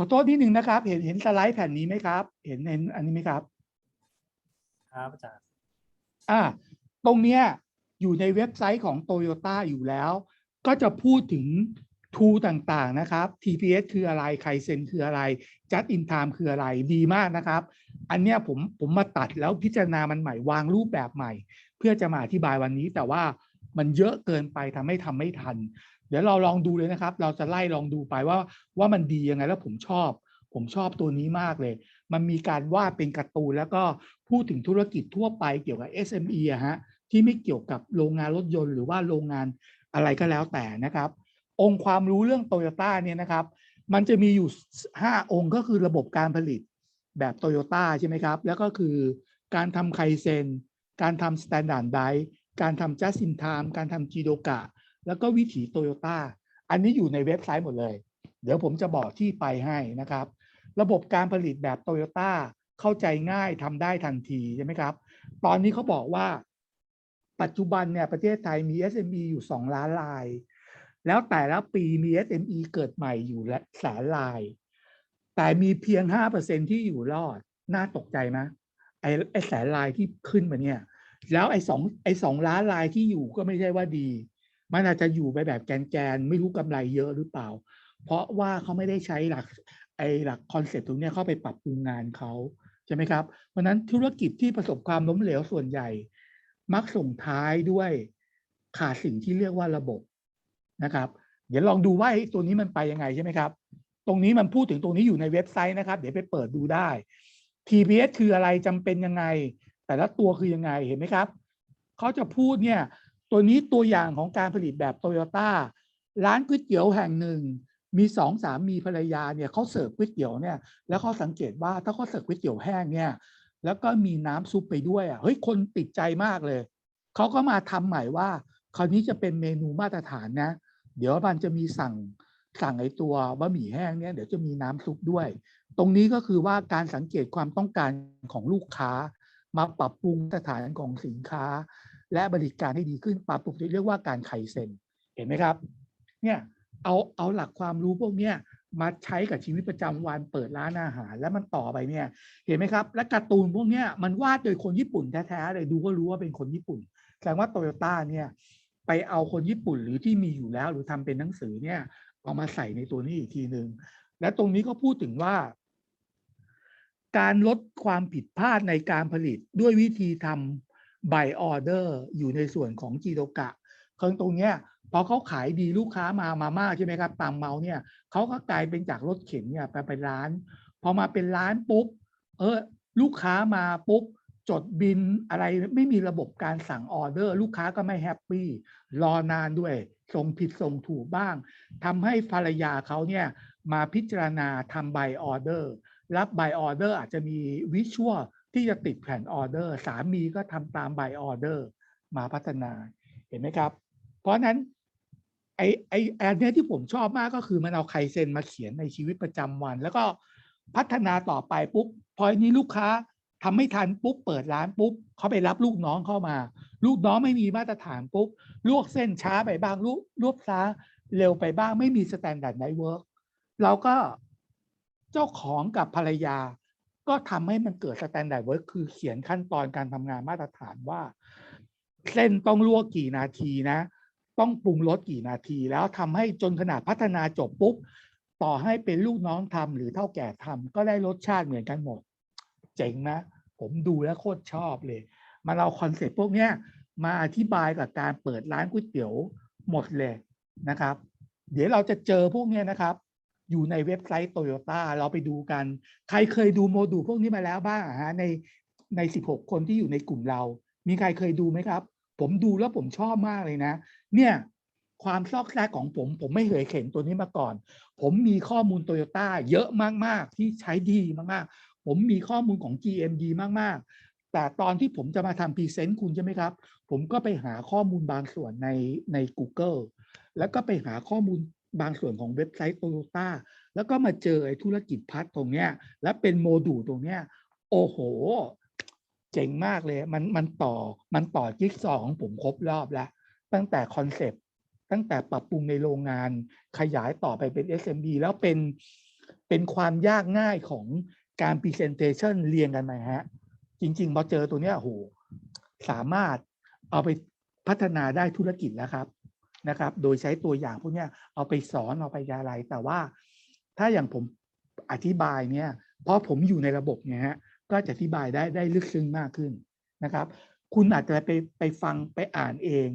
ขอโทษนิดนึงนะครับ เห็นเห็นสไลด์แผ่นนี้ไหมครับ เห็นเห็นอันนี้ไหมครับ ครับอาจารย์อ่าตรงเนี้ยอยู่ในเว็บไซต์ของโตโยต้าอยู่แล้ว ก็จะพูดถึงทูต่างๆนะครับ TPS คืออะไรไคเซนคืออะไร Just in Time คืออะไรดีมากนะครับ อันเนี้ยผมผมมาตัดแล้วพิจารณามันใหม่วางรูปแบบใหม่ เพื่อจะมาอธิบายวันนี้แต่ว่ามันเยอะเกินไปทำให้ทำไม่ทัน เดี๋ยวเราลองดูเลยนะครับ เราจะไล่ลองดูไปว่าว่ามันดียังไงแล้วผมชอบ ผมชอบตัวนี้มากเลย มันมีการวาดเป็นการ์ตูนแล้วก็พูดถึงธุรกิจทั่วไปเกี่ยวกับ SME อะฮะที่ไม่เกี่ยวกับโรงงานรถยนต์หรือว่าโรงงานอะไรก็แล้วแต่นะครับ องค์ความรู้เรื่องโตโยต้าเนี่ยนะครับ มันจะมีอยู่ 5 องค์ก็คือระบบการผลิตแบบโตโยต้าใช่ไหมครับ แล้วก็คือการทำไคเซน การทำสแตนดาร์ดไดการทำ just in time การทำจีโดกะ แล้วก็วิถีโตโยต้าอันนี้อยู่ในเว็บไซต์หมดเลย เดี๋ยวผมจะบอกที่ไปให้นะครับ ระบบการผลิตแบบโตโยต้าเข้าใจง่ายทำได้ทันทีใช่ไหมครับ ตอนนี้เขาบอกว่า ปัจจุบันเนี่ยประเทศไทยมี SME อยู่ 2 ล้านราย แล้วแต่ละปีมี SME เกิดใหม่อยู่และแสนราย แต่มีเพียง 5%ที่อยู่รอด น่าตกใจไหมไอ้ไอ้แสนรายที่ขึ้นมาเนี่ย แล้วไอ้สองไอ้สองล้านรายที่อยู่ก็ไม่ใช่ว่าดี มันอาจจะอยู่ไปแบบแกนๆไม่รู้กำไรเยอะหรือเปล่า เพราะว่าเขาไม่ได้ใช้หลักไอหลักคอนเซ็ปต์ตรงนี้เข้าไปปรับปรุงงานเขาใช่ไหมครับ เพราะนั้นธุรกิจที่ประสบความล้มเหลวส่วนใหญ่ มักส่งท้ายด้วยขาดสิ่งที่เรียกว่าระบบนะครับ เดี๋ยวลองดูว่าไอ้ตัวนี้มันไปยังไงใช่ไหมครับ ตรงนี้มันพูดถึงตรงนี้อยู่ในเว็บไซต์นะครับ เดี๋ยวไปเปิดดูได้ TPS คืออะไรจำเป็นยังไง แต่ละตัวคือยังไงเห็นไหมครับเขาจะพูดเนี่ย ตัวนี้ตัวอย่างของการผลิตแบบโตโยต้าร้านก๋วยเตี๋ยวแห่งหนึ่ง มีสองสามีภรรยาเนี่ยเขาเสิร์ฟก๋วยเตี๋ยวเนี่ยแล้วเขาสังเกตว่าถ้าเขาเสิร์ฟก๋วยเตี๋ยวแห้งเนี่ยแล้วก็มีน้ำซุปไปด้วยอะเฮ้ยคนติดใจมากเลยเขาก็มาทำใหม่ว่าคราวนี้จะเป็นเมนูมาตรฐานนะ เดี๋ยวมันจะมีสั่งสั่งไอตัวบะหมี่แห้งเนี่ยเดี๋ยวจะมีน้ำซุปด้วย ตรงนี้ก็คือว่าการสังเกตความต้องการของลูกค้า มาปรับปรุงมาตรฐานของสินค้า และบริการให้ดีขึ้นปรับปรุงที่เรียกว่าการไขเซ็นเห็นไหมครับเนี่ยเอาเอาหลักความรู้พวกเนี้ยมาใช้กับชีวิตประจำวันเปิดร้านอาหาร แล้วมันต่อไปเนี่ย เห็นไหมครับ และการ์ตูนพวกเนี้ยมันวาดโดยคนญี่ปุ่นแท้ๆเลยดูก็รู้ว่าเป็นคนญี่ปุ่นแสดงว่าโตโยต้าเนี่ยไปเอาคนญี่ปุ่นหรือที่มีอยู่แล้ว หรือทำเป็นหนังสือเนี่ยเอามาใส่ในตัวนี้อีกทีหนึ่งและตรงนี้ก็พูดถึงว่า การลดความผิดพลาดในการผลิตด้วยวิธีทำ by order อยู่ในส่วนของจีโดกะเครื่องตรงเนี้ยพอเขาขายดีลูกค้ามามามากใช่ไหมครับตามเมาเนี่ยเขาก็กลายเป็นจากรถเข็นเนี่ยไปเป็นร้าน พอมาเป็นร้านปุ๊บเออลูกค้ามาปุ๊บจดบินอะไรไม่มีระบบการสั่งออเดอร์ ลูกค้าก็ไม่แฮปปี้รอนานด้วยส่งผิดส่งถูกบ้างทำให้ภรรยาเขาเนี่ยมาพิจารณาทำใบออเดอร์รับใบออเดอร์อาจจะมีวิชวล ที่จะติดแผ่นออเดอร์ สามีก็ทำตามใบออเดอร์มาพัฒนาเห็นไหมครับ เพราะนั้นไอไอแอนเนี้ยที่ผมชอบมากก็คือมันเอาไคเซนมาเขียนในชีวิตประจำวัน แล้วก็พัฒนาต่อไปปุ๊บพออันนี้ลูกค้าทำไม่ทันปุ๊บเปิดร้านปุ๊บเขาไปรับลูกน้องเข้ามา ลูกน้องไม่มีมาตรฐานปุ๊บลวกเส้นช้าไปบ้างลวกลวกช้าเร็วไปบ้างไม่มีสแตนดาร์ดไนเวิร์กเราก็เจ้าของกับภรรยา ก็ทำให้มันเกิดสแตนดาร์ดเวิร์กคือเขียนขั้นตอนการทำงานมาตรฐานว่า เส้นต้องลวกกี่นาทีนะ ต้องปรุงรสกี่นาที แล้วทำให้จนขนาดพัฒนาจบปุ๊บ ต่อให้เป็นลูกน้องทำหรือเท่าแก่ทำก็ได้รสชาติเหมือนกันหมด เจ๋งนะ ผมดูแล้วโคตรชอบเลย มาเอาคอนเซ็ปต์พวกเนี้ยมาอธิบายกับการเปิดร้านก๋วยเตี๋ยวหมดเลยนะครับ เดี๋ยวเราจะเจอพวกเนี้ยนะครับ อยู่ในเว็บไซต์โตโยต้าเราไปดูกัน ใครเคยดูโมดูลพวกนี้มาแล้วบ้างฮะในใน 16 คนที่อยู่ในกลุ่มเรา มีใครเคยดูไหมครับ ผมดูแล้วผมชอบมากเลยนะ เนี่ยความซอกแซกของผม ผมไม่เคยเห็นตัวนี้มาก่อน ผมมีข้อมูลโตโยต้าเยอะมาก ๆ ที่ใช้ดีมาก ๆ ผมมีข้อมูลของ GM ดีมาก ๆ แต่ตอนที่ผมจะมาทำพรีเซนต์คุณใช่ไหมครับ ผมก็ไปหาข้อมูลบางส่วนในใน Google แล้วก็ไปหาข้อมูล บางส่วนของเว็บไซต์โตโยต้าแล้วก็มาเจอไอ้ธุรกิจพัฒน์ตรงเนี้ย และเป็นโมดูลตรงเนี้ย โอ้โห เจ๋งมากเลย มันมันต่อมันต่อจิ๊กซอของผมครบรอบแล้ว ตั้งแต่คอนเซปต์ตั้งแต่ปรับปรุงในโรงงานขยายต่อไปเป็น SMB แล้วเป็นเป็นความยากง่ายของการ Presentation เรียงกันไหมฮะ จริง ๆ พอเจอตัวเนี้ยโอ้โหสามารถเอาไปพัฒนาได้ธุรกิจแล้วครับ นะครับ โดยใช้ตัวอย่างพวกนี้เอาไปสอนเอาไปอะไร แต่ว่าถ้าอย่างผมอธิบายเนี่ย เพราะผมอยู่ในระบบเนี่ยฮะ ก็จะอธิบายได้ได้ลึกซึ้งมากขึ้นนะครับ คุณอาจจะไปไปฟังไปอ่านเอง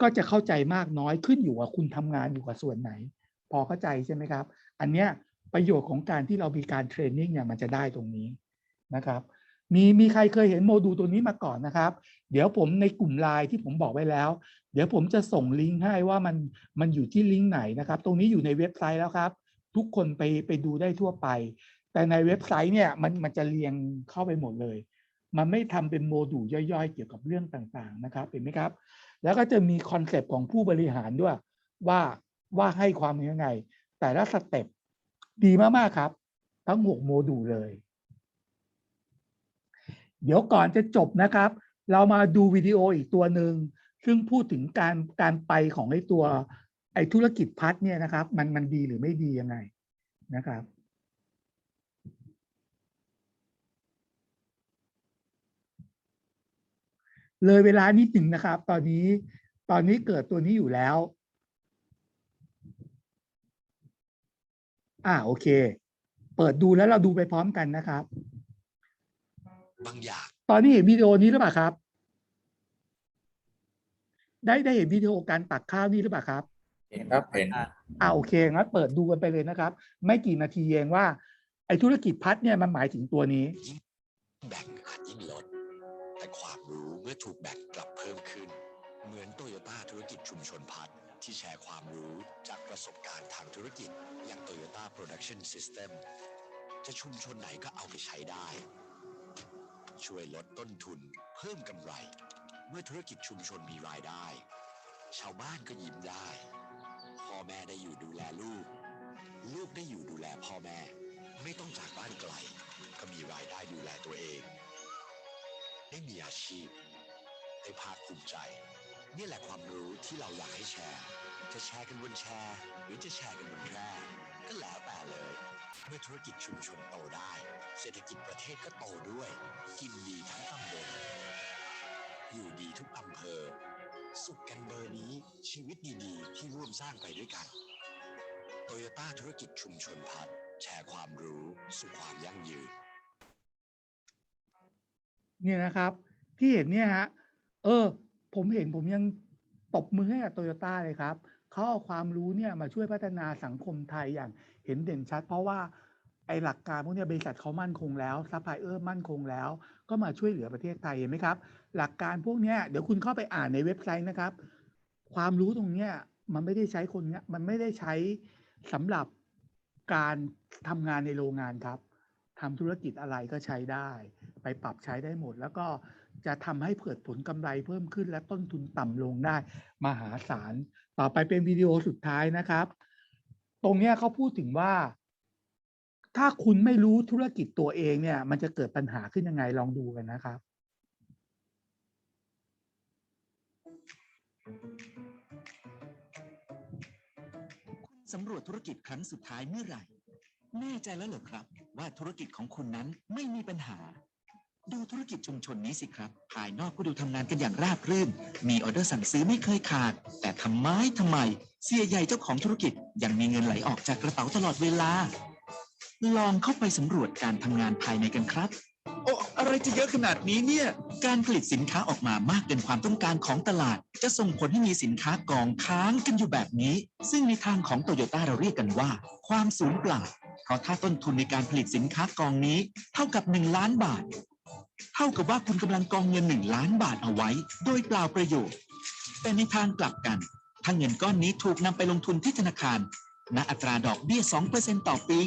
ก็จะเข้าใจมากน้อยขึ้นอยู่ว่าคุณทำงานอยู่กับส่วนไหน พอเข้าใจใช่ไหมครับ อันเนี้ยประโยชน์ของการที่เรามีการเทรนนิ่งเนี่ยมันจะได้ตรงนี้นะครับมีมีใครเคยเห็นโมดูลตัวนี้มาก่อนนะครับ เดี๋ยวผมในกลุ่มไลน์ที่ผมบอกไว้แล้ว เดี๋ยวผมจะส่งลิงก์ให้ว่ามันมันอยู่ที่ลิงก์ไหนนะครับ ตรงนี้อยู่ในเว็บไซต์แล้วครับ ทุกคนไปไปดูได้ทั่วไป แต่ในเว็บไซต์เนี่ยมันมันจะเรียงเข้าไปหมดเลย มันไม่ทำเป็นโมดูลย่อยๆ เกี่ยวกับเรื่องต่างๆนะครับเห็นไหมครับ แล้วก็จะมีคอนเซปต์ของผู้บริหารด้วย ว่าว่าให้ความยังไง แต่ละสเต็ปดีมากๆครับ ทั้งหกโมดูลเลย เดี๋ยวก่อนจะจบนะครับ เรามาดูวิดีโออีกตัวหนึ่ง ซึ่งพูดถึงการการไปของไอ้ตัวไอ้ธุรกิจพัดเนี่ยนะครับ มันมันดีหรือไม่ดียังไงนะครับเลยเวลานิดหนึ่งนะครับ ตอนนี้ตอนนี้เกิดตัวนี้อยู่แล้ว อ่าโอเค เปิดดูแล้วเราดูไปพร้อมกันนะครับ บางอย่าง ตอนนี้เห็นวิดีโอนี้หรือเปล่าครับ ได้ได้เห็นวิดีโอการตักข้าวนี่หรือเปล่าครับ เห็นครับเห็นอ่าโอเคงั้นเปิดดูกันไปเลยนะครับ ไม่กี่นาทีเองว่า ไอ้ธุรกิจพัดเนี่ยมันหมายถึงตัวนี้ แบ่งอาจยิ่งลด แต่ความรู้เมื่อถูกแบ่งกลับเพิ่มขึ้น เหมือนโตโยต้าธุรกิจชุมชนพัฒน์ที่แชร์ความรู้จากประสบการณ์ทางธุรกิจ อย่าง Toyota Production System จะชุมชนไหนก็เอาไปใช้ได้ ช่วยลดต้นทุนเพิ่มกำไรเมื่อธุรกิจชุมชนมีรายได้ ชาวบ้านก็ยิ้มได้ พ่อแม่ได้อยู่ดูแลลูก ลูกได้อยู่ดูแลพ่อแม่ ไม่ต้องจากบ้านไกล ก็มีรายได้ดูแลตัวเอง ได้มีอาชีพ ได้ภาคภูมิใจนี่แหละความรู้ที่เราอยากให้แชร์ จะแชร์กันบนแชร์ หรือจะแชร์กันบนแคร่ก็แล้วแต่เลย เมื่อธุรกิจชุมชนโตได้ เศรษฐกิจประเทศก็โตด้วย กินดีทั้งตำบล อยู่ดีทุกอำเภอ สุขกันเบอร์นี้ชีวิตดีๆ ที่ร่วมสร้างไปด้วยกันโตโยต้าธุรกิจชุมชนพัฒน์แชร์ความรู้สู่ความยั่งยืน เนี่ยนะครับ ที่เห็นเนี่ยฮะเออ ผมเห็นผมยังตบมือให้กับโตโยต้าเลยครับเขาเอาความรู้เนี่ยมาช่วยพัฒนาสังคมไทยอย่างเห็นเด่นชัด เพราะว่าไอหลักการพวกเนี้ยบริษัทเขามั่นคงแล้วซัพพลายเออร์มั่นคงแล้ว ก็มาช่วยเหลือประเทศไทยเห็นไหมครับ หลักการพวกนี้เดี๋ยวคุณเข้าไปอ่านในเว็บไซต์นะครับ ความรู้ตรงเนี้ยมันไม่ได้ใช้คนเนี้ยมันไม่ได้ใช้สำหรับการทำงานในโรงงานครับทำธุรกิจอะไรก็ใช้ได้ ไปปรับใช้ได้หมด แล้วก็จะทำให้เกิดผลกำไรเพิ่มขึ้นและต้นทุนต่ำลงได้มหาศาลต่อไปเป็นวิดีโอสุดท้ายนะครับ ตรงเนี้ยเขาพูดถึงว่า ถ้าคุณไม่รู้ธุรกิจตัวเองเนี่ย มันจะเกิดปัญหาขึ้นยังไงลองดูกันนะครับ คุณสำรวจธุรกิจครั้งสุดท้ายเมื่อไหร่ แน่ใจแล้วเหรอครับ ว่าธุรกิจของคุณนั้นไม่มีปัญหา ดูธุรกิจชุมชนนี้สิครับ ภายนอกก็ดูทำงานกันอย่างราบรื่น มีออเดอร์สั่งซื้อไม่เคยขาด แต่ทำไมทำไม เสียใหญ่เจ้าของธุรกิจยังมีเงินไหลออกจากกระเป๋าตลอดเวลา ลองเข้าไปสำรวจการทำงานภายในกันครับ โอ้อะไรจะเยอะขนาดนี้เนี่ย การผลิตสินค้าออกมามากเกินความต้องการของตลาด จะส่งผลให้มีสินค้ากองค้างกันอยู่แบบนี้ ซึ่งในทางของโตโยต้าเราเรียกกันว่า ความสูญเปล่า เพราะถ้าต้นทุนในการผลิตสินค้ากองนี้ เท่ากับ 1 ล้านบาท เท่ากับว่าคุณกำลังกองเงิน 1 ล้านบาทเอาไว้ โดยเปล่าประโยชน์ แต่ในทางกลับกันถ้าเงินก้อนนี้ถูกนำไปลงทุนที่ธนาคารณอัตราดอกเบี้ย 2%ต่อปี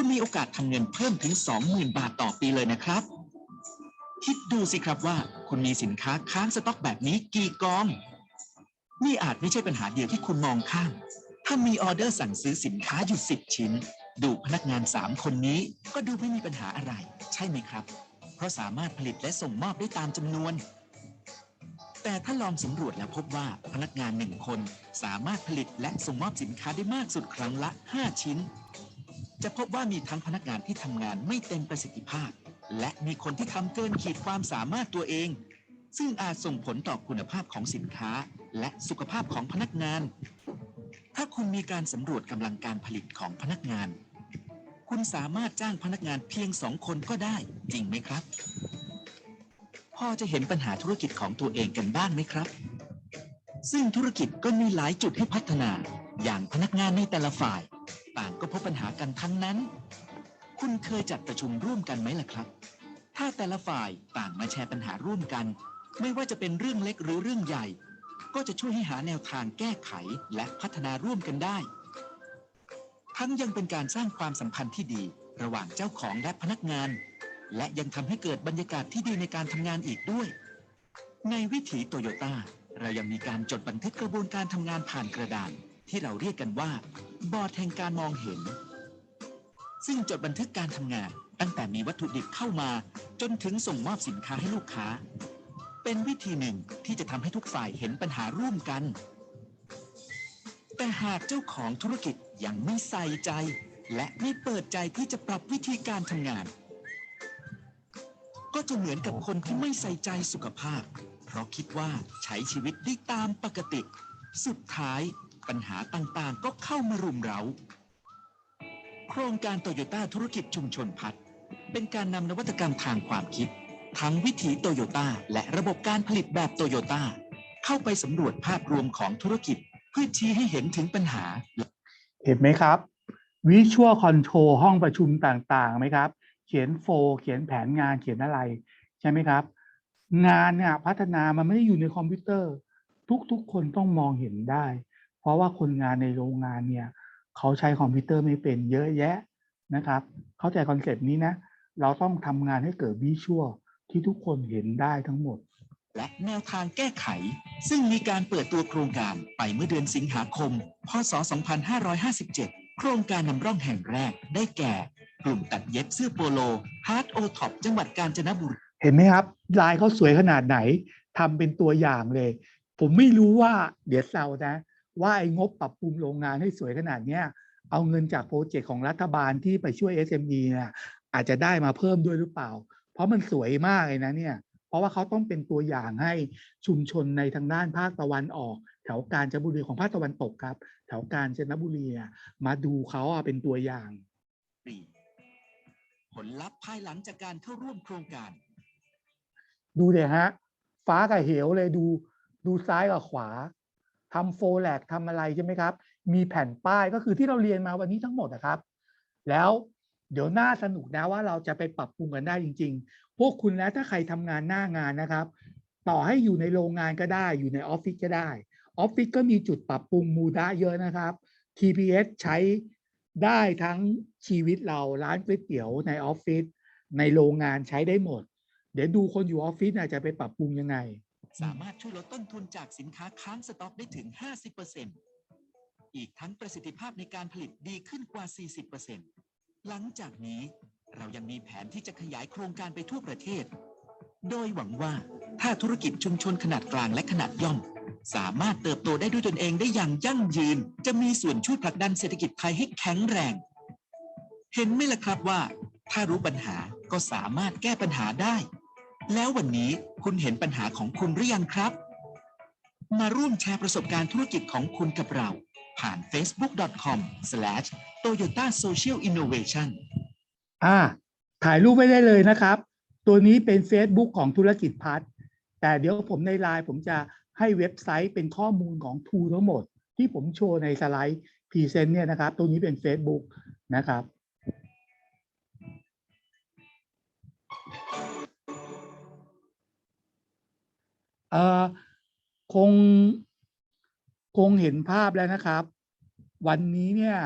คุณมีโอกาสทำเงินเพิ่มถึง 20,000 บาทต่อปีเลยนะครับ คิดดูสิครับว่าคุณมีสินค้าค้างสต็อกแบบนี้กี่กอง นี่อาจไม่ใช่ปัญหาเดียวที่คุณมองข้าม ถ้ามีออเดอร์สั่งซื้อสินค้าอยู่10 ชิ้น ดูพนักงาน 3 คนนี้ ก็ดูไม่มีปัญหาอะไร ใช่ไหมครับ เพราะสามารถผลิตและส่งมอบได้ตามจำนวนแต่ถ้าลองสำรวจแล้วพบว่าพนักงานหนึ่งคน สามารถผลิตและส่งมอบสินค้าได้มากสุดครั้งละ 5 ชิ้น จะพบว่ามีทั้งพนักงานที่ทำงานไม่เต็มประสิทธิภาพ และมีคนที่ทำเกินขีดความสามารถตัวเอง ซึ่งอาจส่งผลต่อคุณภาพของสินค้า และสุขภาพของพนักงาน ถ้าคุณมีการสำรวจกำลังการผลิตของพนักงาน คุณสามารถจ้างพนักงานเพียงสองคนก็ได้ จริงไหมครับ พอจะเห็นปัญหาธุรกิจของตัวเองกันบ้างไหมครับ ซึ่งธุรกิจก็มีหลายจุดให้พัฒนา อย่างพนักงานในแต่ละฝ่าย พบปัญหากันทั้งนั้น คุณเคยจัดประชุมร่วมกันไหมล่ะครับ ถ้าแต่ละฝ่ายต่างมาแชร์ปัญหาร่วมกัน ไม่ว่าจะเป็นเรื่องเล็กหรือเรื่องใหญ่ ก็จะช่วยให้หาแนวทางแก้ไขและพัฒนาร่วมกันได้ ทั้งยังเป็นการสร้างความสัมพันธ์ที่ดีระหว่างเจ้าของและพนักงาน และยังทำให้เกิดบรรยากาศที่ดีในการทำงานอีกด้วย ในวิถีโตโยต้าเรายังมีการจดบันทึกกระบวนการทำงานผ่านกระดาน ที่เราเรียกกันว่า บอร์ดแห่งการมองเห็น ซึ่งจดบันทึกการทำงาน ตั้งแต่มีวัตถุดิบเข้ามา จนถึงส่งมอบสินค้าให้ลูกค้า เป็นวิธีหนึ่งที่จะทำให้ทุกฝ่ายเห็นปัญหาร่วมกัน แต่หากเจ้าของธุรกิจยังไม่ใส่ใจ และไม่เปิดใจที่จะปรับวิธีการทำงาน ก็จะเหมือนกับคนที่ไม่ใส่ใจสุขภาพ เพราะคิดว่าใช้ชีวิตได้ตามปกติ สุดท้าย ปัญหาต่างๆ ก็เข้ามารุมเรา้า โครงการโตโยต้าธุรกิจชุมชนพัฒน์เป็นการนำนวัตกรรมทางความคิด ทั้งวิถีโตโยต้าและระบบการผลิตแบบโตโยต้าเข้าไปสำรวจภาพรวมของธุรกิจ เพื่อชี้ให้เห็นถึงปัญหา เห็นไหมครับวิชวลคอนโทรลห้องประชุมต่างๆไหมครับ เขียนโฟเขียนแผนงานเขียนอะไร ใช่ไหมครับ งานเนี่ยพัฒนามันไม่ได้อยู่ในคอมพิวเตอร์ ทุกๆคนต้องมองเห็นได้ ราะว่าคนงานในโรงงานเนี่ยเขาใช้คอมพิวเตอร์ไม่เป็นเยอะแยะนะครับ เข้าใจคอนเซปต์นี้นะ เราต้องทำงานให้เกิดวิชวลที่ทุกคนเห็นได้ทั้งหมด และแนวทางแก้ไข ซึ่งมีการเปิดตัวโครงการไปเมื่อเดือนสิงหาคม พศ 2557 โครงการนำร่องแห่งแรกได้แก่ กลุ่มตัดเย็บเสื้อโปโลฮาร์ดโอท็อปจังหวัดกาญจนบุรี เห็นไหมครับ ลายเขาสวยขนาดไหนทำเป็นตัวอย่างเลย ผมไม่รู้ว่าเดี๋ยวเซานะ ว่าไอ้งบปรับปรุงโรงงานให้สวยขนาดเนี้ยเอาเงินจากโปรเจกต์ของรัฐบาลที่ไปช่วย SME เนี่ยอาจจะได้มาเพิ่มด้วยหรือเปล่า เพราะมันสวยมากเลยนะเนี่ย เพราะว่าเขาต้องเป็นตัวอย่างให้ชุมชนในทางด้านภาคตะวันออก แถวกาญจนบุรีของภาคตะวันตกครับ แถวกาญจนบุรีอะมาดูเขาอะเป็นตัวอย่างผลลัพธ์ภายหลังจากการเข้าร่วมโครงการ ดูเลยฮะ ฟ้ากับเหวเลยดู ดูซ้ายกับขวา ทำโฟแลกทำอะไรใช่ไหมครับ มีแผ่นป้ายก็คือที่เราเรียนมาวันนี้ทั้งหมดนะครับ แล้วเดี๋ยวน่าสนุกนะว่าเราจะไปปรับปรุงกันได้จริง ๆ พวกคุณแล้วถ้าใครทำงานหน้างานนะครับ ต่อให้อยู่ในโรงงานก็ได้ อยู่ในออฟฟิศก็ได้ ออฟฟิศก็มีจุดปรับปรุงมูดะเยอะนะครับ TPS ใช้ได้ทั้งชีวิตเราร้านก๋วยเตี๋ยวในออฟฟิศในโรงงานใช้ได้หมด เดี๋ยวดูคนอยู่ออฟฟิศน่ะจะไปปรับปรุงยังไง สามารถช่วยลดต้นทุนจากสินค้าค้างสต็อกได้ถึง 50%อีกทั้งประสิทธิภาพในการผลิตดีขึ้นกว่า 40%หลังจากนี้เรายังมีแผนที่จะขยายโครงการไปทั่วประเทศ โดยหวังว่าถ้าธุรกิจชุมชนขนาดกลางและขนาดย่อม สามารถเติบโตได้ด้วยตนเองได้อย่างยั่งยืน จะมีส่วนช่วยผลักดันเศรษฐกิจไทยให้แข็งแรง เห็นไหมล่ะครับว่า ถ้ารู้ปัญหาก็สามารถแก้ปัญหาได้ แล้ววันนี้คุณเห็นปัญหาของคุณหรือยังครับ มาร่วมแชร์ประสบการณ์ธุรกิจของคุณกับเรา ผ่าน facebook.com/toyota social innovation อ่า ถ่ายรูปไว้ได้เลยนะครับ ตัวนี้เป็น Facebook ของธุรกิจพัฒแต่เดี๋ยวผมในไลน์ผมจะให้เว็บไซต์เป็นข้อมูลของทูทั้งหมด ที่ผมโชว์ในสไลด์พรีเซนต์เนี่ยนะครับ ตัวนี้เป็น Facebook นะครับ คงคงเห็นภาพแล้วนะครับ วันนี้เนี่ย